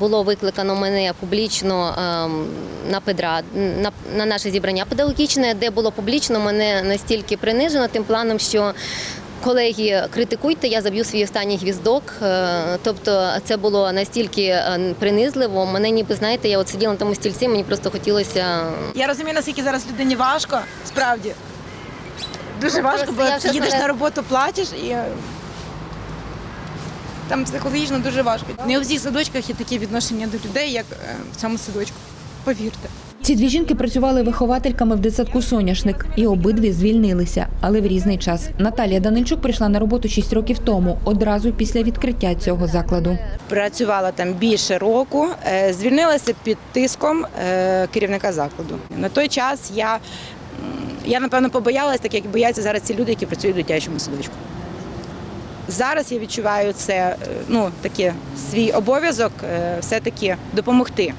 Було викликано мене публічно ем, на педра на, на наше зібрання педагогічне, де було публічно мене настільки принижено тим планом, що колеги критикуйте, я заб'ю свій останній гвіздок. Е, Тобто це було настільки е, принизливо. Мене ніби знаєте, я от сиділа на тому стільці, мені просто хотілося. Я розумію, наскільки зараз людині важко, справді. Дуже важко, бо їдеш на роботу, платиш і там психологічно дуже важко. Не у всіх садочках є таке відношення до людей, як е, в цьому садочку. Повірте. Ці дві жінки працювали виховательками в дитсадку Соняшник і обидві звільнилися, але в різний час. Наталія Данильчук прийшла на роботу 6 років тому, одразу після відкриття цього закладу. Працювала там більше року, е, звільнилася під тиском е, керівника закладу. На той час я, я напевно побоялась, так як бояться зараз ці люди, які працюють в дитячому садочку. Зараз я відчуваю це е, ну, таке, свій обов'язок е, все-таки допомогти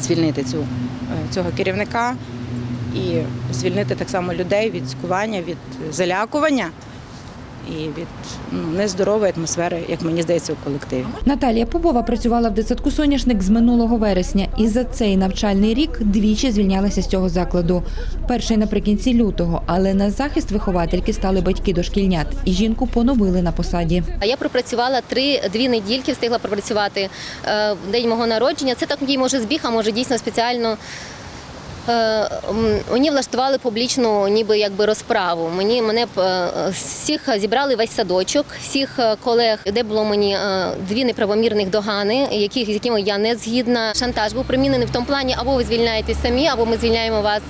звільнити цю, е, цього керівника і звільнити так само людей від цькування, від залякування і від ну, нездорової атмосфери, як мені здається, у колективі. Наталія Попова працювала в дитсадку Соняшник з минулого вересня, і за цей навчальний рік двічі звільнялася з цього закладу. Перший наприкінці лютого, але на захист виховательки стали батьки дошкільнят, і жінку поновили на посаді. А я пропрацювала три дві недільки, встигла пропрацювати е, в день мого народження. Це так може збіг, а може дійсно спеціально. Е, Мені влаштували публічну, ніби якби розправу. Мені мене е, всіх зібрали весь садочок, всіх е, колег, де було мені дві неправомірних догани, яких з якими я не згідна. Шантаж був примінений в тому плані, або ви звільняєтесь самі, або ми звільняємо вас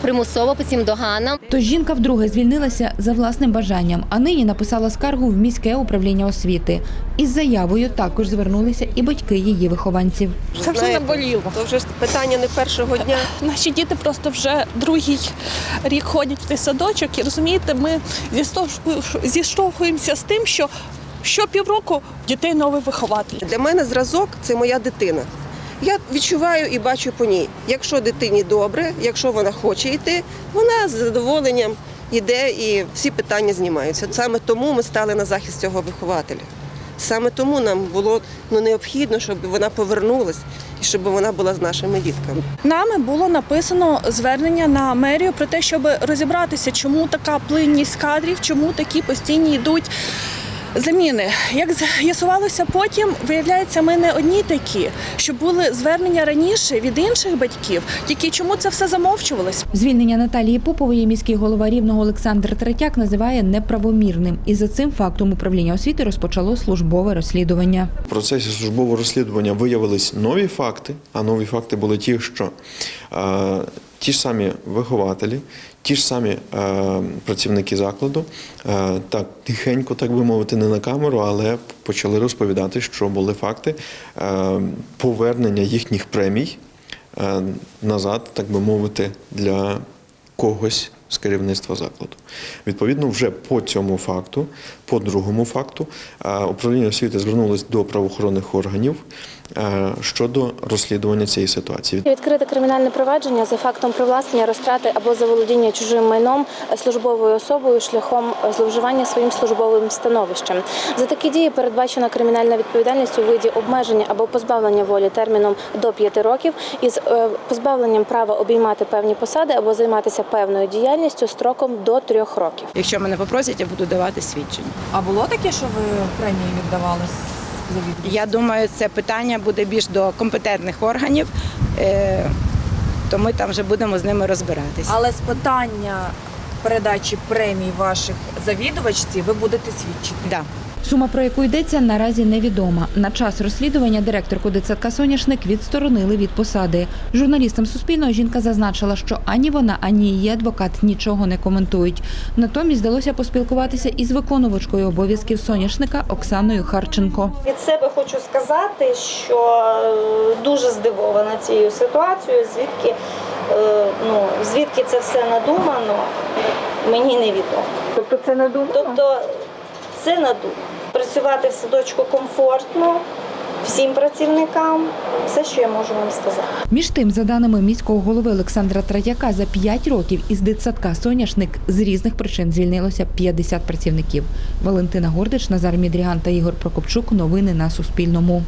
примусово по цим доганам. Тож жінка вдруге звільнилася за власним бажанням, а нині написала скаргу в міське управління освіти. Із заявою також звернулися і батьки її вихованців. Це вже наболіло. То вже ж питання не першого дня. Наші діти просто вже другий рік ходять в цей садочок, і розумієте, ми зіштовху- зіштовхуємося з тим, що що півроку дітей новий вихователь. Для мене зразок це моя дитина. Я відчуваю і бачу по ній. Якщо дитині добре, якщо вона хоче йти, вона з задоволенням йде і всі питання знімаються. Саме тому ми стали на захист цього вихователя. Саме тому нам було ну, необхідно, щоб вона повернулась і щоб вона була з нашими дітками. Нами було написано звернення на мерію про те, щоб розібратися, чому така плинність кадрів, чому такі постійні йдуть. Заміни, як з'ясувалося потім, виявляється, ми не одні такі, що були звернення раніше від інших батьків. Тільки чому це все замовчувалось? Звільнення Наталії Попової міський голова рівного Олександр Третяк називає неправомірним. І за цим фактом управління освіти розпочало службове розслідування. В процесі службового розслідування виявились нові факти, а нові факти були ті, що е, ті ж самі вихователі, ті ж самі е, працівники закладу, е, так тихенько, так би мовити, не на камеру, але почали розповідати, що були факти е, повернення їхніх премій е, назад, так би мовити, для когось з керівництва закладу. Відповідно, вже по цьому факту, по другому факту, е, управління освіти звернулось до правоохоронних органів е, щодо розслідування цієї ситуації. Відкрите кримінальне провадження за фактом привласнення, розтрати або заволодіння чужим майном службовою особою шляхом зловживання своїм службовим становищем. За такі дії передбачена кримінальна відповідальність у виді обмеження або позбавлення волі терміном до 5 років із е, позбавленням права обіймати певні посади або займатися певною діяльністю строком до трьох років. Якщо мене попросять, я буду давати свідчення. А було таке, що ви премії віддавали? Я думаю, це питання буде більш до компетентних органів, е, то ми там вже будемо з ними розбиратися. Але з питання передачі премій ваших завідувачців ви будете свідчити. Да. Сума, про яку йдеться, наразі невідома. На час розслідування директорку дитсадка Соняшник відсторонили від посади. Журналістам Суспільного жінка зазначила, що ані вона, ані її адвокат нічого не коментують. Натомість вдалося поспілкуватися із виконувачкою обов'язків соняшника Оксаною Харченко. Від себе хочу сказати, що е, дуже здивована цією ситуацією, звідки, е, ну, звідки це все надумано, мені невідомо. Тобто це не думано? Тобто це надумано. Працювати в садочку комфортно всім працівникам, все, що я можу вам сказати. Між тим, за даними міського голови Олександра Тратяка, за 5 років із дитсадка Соняшник з різних причин звільнилося 50 працівників. Валентина Гордич, Назар Мідріган та Ігор Прокопчук. Новини на Суспільному.